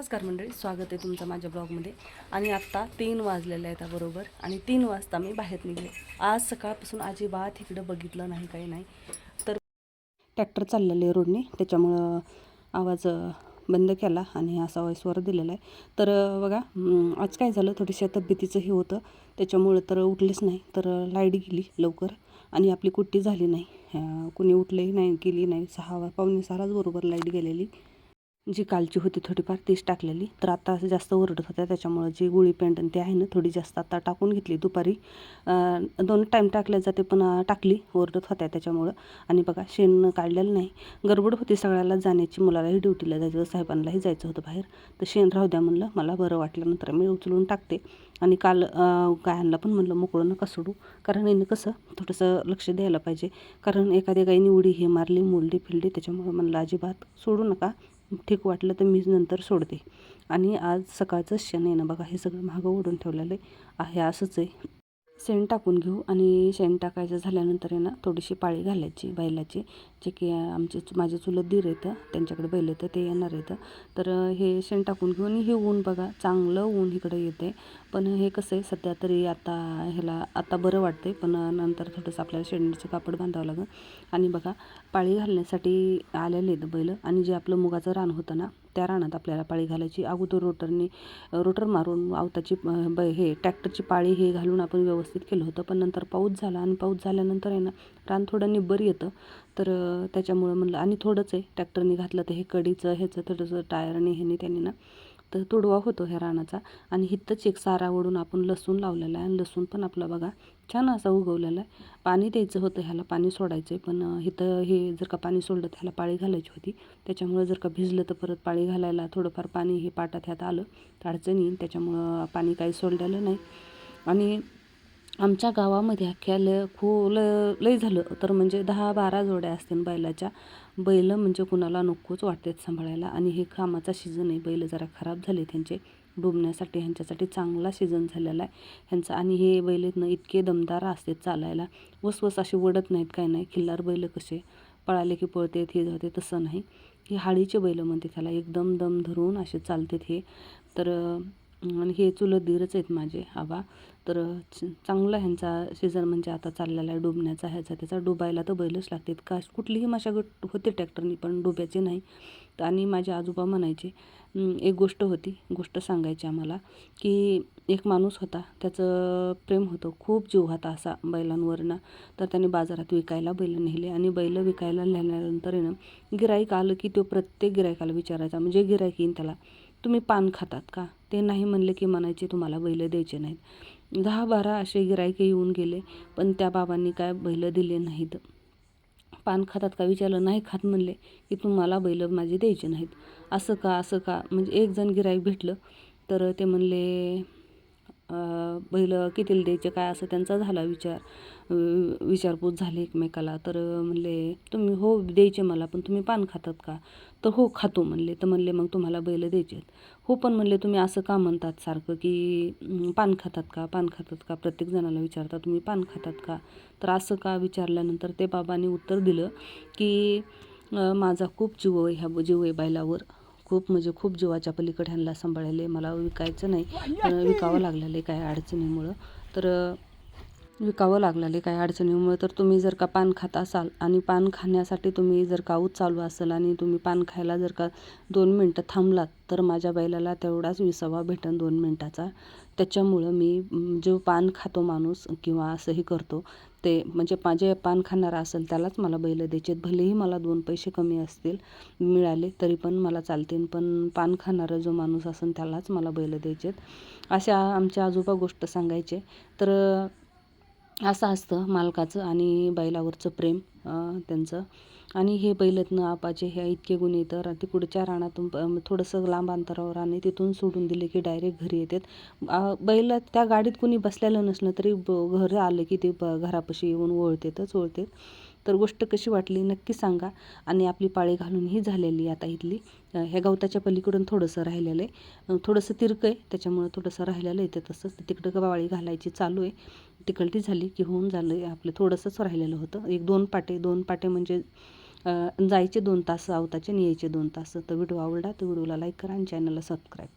नमस्कार मंडळी स्वागत आहे तुमचं माझ्या ब्लॉगमध्ये. आणि आत्ता तीन वाजलेलं आहे त्या बरोबर आणि तीन वाजता मी बाहेर निघले. आज सकाळपासून अजिबात इकडं बघितलं नाही काही नाही. तर ट्रॅक्टर आहे रोडने त्याच्यामुळं आवाज बंद केला आणि असा वॉईसवर दिलेला आहे. तर बघा आज काय झालं थोडीशा तब्येतीचं हे होतं त्याच्यामुळं तर उठलेच नाही. तर लाइट गेली लवकर आणि आपली कुट्टी झाली नाही. कुणी उठलंही नाही गेली नाही. सहा वा- पावणे सहालाच बरोबर लाइट गेलेली. जी कालची होती थोडीफार तीच टाकलेली. तर आता जास्त ओरडत होत्या त्याच्यामुळं जी गुळी पेंट आणि ते आहे ना थोडी जास्त आता टाकून घेतली दुपारी. दोन टाईम टाकल्या जाते पण टाकली ओरडत होत्या त्याच्यामुळं. आणि बघा शेण काढलेलं नाही. गडबड होती सगळ्याला जाण्याची मुलालाही ड्युटीला जायचं साहेबांनाही जायचं होतं बाहेर. तर शेण राहू द्या म्हणलं मला बरं वाटलं नंतर मी उचलून टाकते. आणि काल गायांना पण म्हणलं मोकळं नका सोडू. कारण हिनं कसं थोडंसं लक्ष द्यायला पाहिजे. कारण एखाद्या गाईने उडी हे मारली मोलडी फिरली त्याच्यामुळं म्हणलं अजिबात सोडू नका. ठीक वाटलं तर मी नंतर सोडते. आणि आज सकाळचं शेण आहे ना बघा हे सगळं मागं ओढून ठेवलेलं आहे. असंच आहे. शेण टाकून घेऊ. आणि शेण टाकायचं झाल्यानंतर आहे ना थोडीशी पाळी घालायची बैलाची. जे की आमचे चु- माझे चुलत दीर येतं त्यांच्याकडे बैल येतं ते येणार येतं तर हे शेण टाकून घेऊ आणि हे ऊन बघा चांगलं ऊन इकडे येते पण हे कसं आहे सध्या तरी आता ह्याला आता बरं वाटते पण नंतर थोडंसं आपल्याला शेंडीचं कापड बांधावं लागेल. आणि बघा पाळी घालण्यासाठी आलेले आहेत बैल आणि जे आपलं मुगाचं रान होतं ना त्या रानात आपल्याला पाळी घालायची. अगोदर रोटरने रोटर मारून आवताची ब हे ट्रॅक्टरची पाळी हे घालून आपण व्यवस्थित केलं होतं पण नंतर पाऊस झाला आणि पाऊस झाल्यानंतर आहे ना रान थोडं निब्बर येतं. तर त्याच्यामुळं म्हणलं आणि थोडंच आहे ट्रॅक्टरने घातलं तर हे कडीचं ह्याचं थोडंसं टायरने ह्याने त्याने ना तर तुडवा होतो ह्या रानाचा. आणि हित्तच एक सारा ओढून आपण लसूण लावलेला आहे. आणि लसूण पण आपला बघा छान असा उगवलेला आहे. पाणी द्यायचं होतं ह्याला पाणी सोडायचं आहे पण अं, हे जर का पाणी सोडलं तर ह्याला पाळी घालायची होती. त्याच्यामुळं जर का भिजलं तर परत पाळी घालायला थोडंफार पाणी हे पाटात ह्यात आलं. तर अडचण येईल. त्याच्यामुळं पाणी काही सोडलेलं नाही. आणि आमच्या गावामध्ये अख्ख्या ल खू ल लय झालं. तर म्हणजे दहा बारा जोड्या असतील बैलाच्या. बैल म्हणजे कुणाला नकोच वाटतात सांभाळायला. आणि हे कामाचा सीझन आहे. बैल जरा खराब झाले त्यांचे डुबण्यासाठी ह्यांच्यासाठी चांगला सीझन झालेला आहे. ह्यांचा आणि हे बैल आहेत ना इतके दमदार असतात चालायला. वसवस असे वडत नाहीत काय नाही. खिल्लार बैल कसे? पळाले की पळतात हे जाते तसं नाही. हे हाळीचे बैल म्हणते त्याला. एकदम दम धरून असे चालतात हे. तर आणि हे चुलत दीरच आहेत माझे आबा तर च- चांगला ह्यांचा सीझन म्हणजे आता चाललेला आहे डुबण्याचा ह्याचा त्याचा डुबायला तर बैलच लागतात. का कुठलीही मशागत होते ट्रॅक्टरनी पण डुब्याचे नाही. तर आणि माझे आजोबा म्हणायचे एक गोष्ट होती गोष्ट सांगायची आम्हाला की एक माणूस होता त्याचं प्रेम होतं खूप जीव होता असा बैलांवरनं. तर त्याने बाजारात विकायला बैल नेले आणि बैल विकायला नेल्यानंतर आहे गिराईक आलं की तो प्रत्येक गिरायकाला विचारायचा म्हणजे गिरायक येईन त्याला. तुम्ही पान खातात का? ते नाही म्हणले की म्हणायचे तुम्हाला बैल द्यायचे नाहीत. दहा बारा असे गिरायके येऊन गेले पण त्या बाबांनी काय बैल दिले नाहीत. पान खातात का? विचारलं. नाही खात म्हणले की तुम्हाला बैल माझे द्यायचे नाहीत. असं का? असं का? म्हणजे एक जण गिराईक भेटलं. तर ते म्हणले बैल कितीला द्यायचे काय असं त्यांचा झाला विचार. विचारपूस झाली एकमेकाला. तर म्हणले तुम्ही हो द्यायचे मला पण तुम्ही पान खातात का? तर हो खातो म्हणले. तर म्हणले मग तुम्हाला बैल द्यायचे आहेत हो पण म्हणले तुम्ही असं का म्हणतात सारखं की पान खातात का? पान खातात का? प्रत्येक जणाला विचारता तुम्ही पान खातात का? तर असं का विचारल्यानंतर ते बाबांनी उत्तर दिलं की माझा खूप जीव आहे ह्या जीव आहे बैलावर. खूप म्हणजे खूप जीवाच्या पलीकडे ह्यांना सांभाळायला मला विकायचं नाही पण विकावं लागलेलं आहे काय अडचणीमुळं. तर विकावं लागलेलं आहे काही अडचणीमुळे तर तुम्ही जर का पान खात असाल आणि पान खाण्यासाठी तुम्ही जर का ऊस चालू असेल आणि तुम्ही पान खायला जर का दोन मिनटं थांबलात तर माझ्या बैलाला तेवढाच विसावा भेटन दोन मिनटाचा. त्याच्यामुळं मी जो पान खातो माणूस किंवा असंही करतो ते म्हणजे माझे पान खाणारा असेल त्यालाच मला बैल द्यायचे भलेही मला दोन पैसे कमी असतील मिळाले तरी पण मला चालतील पण पान खाणारा जो माणूस असेल त्यालाच मला बैल द्यायचे अशा आमच्या आजोबा गोष्ट सांगायचे. तर असं असतं मालकाचं आणि बैलावरचं प्रेम त्यांचं. आणि हे बैलतनं आपाचे हे इतके गुण येतं तिकडच्या रानातून प- थोडंसं लांब अंतरावर आणि तिथून सोडून दिले की डायरेक्ट घरी येतात. बैल त्या गाडीत कुणी बसलेलं नसलं तरी ब घर आलं की ते ब घरापाशी येऊन ओळतेतच ओळतेत. तर गोष्ट कशी वाटली नक्की सांगा. आणि आपली पाळी घालून ही झालेली आता इथली. ह्या गवताच्या पलीकडून थोडंसं राहिलेलं आहे. थोडंसं तिरकं आहे. त्याच्यामुळं थोडंसं राहिलेलं आहे ते तसंच. तिकडं पाळी घालायची चालू आहे. तिकलटी झाली की होऊन झालं आहे आपलं थोडंसंच राहिलेलं होतं. एक दोन पाटे दोन पाटे म्हणजे जायचे दोन तास आवताचे आणि यायचे दोन तास. तर व्हिडिओ आवडला तर व्हिडिओला लाईक करा आणि चॅनलला सबस्क्राईब.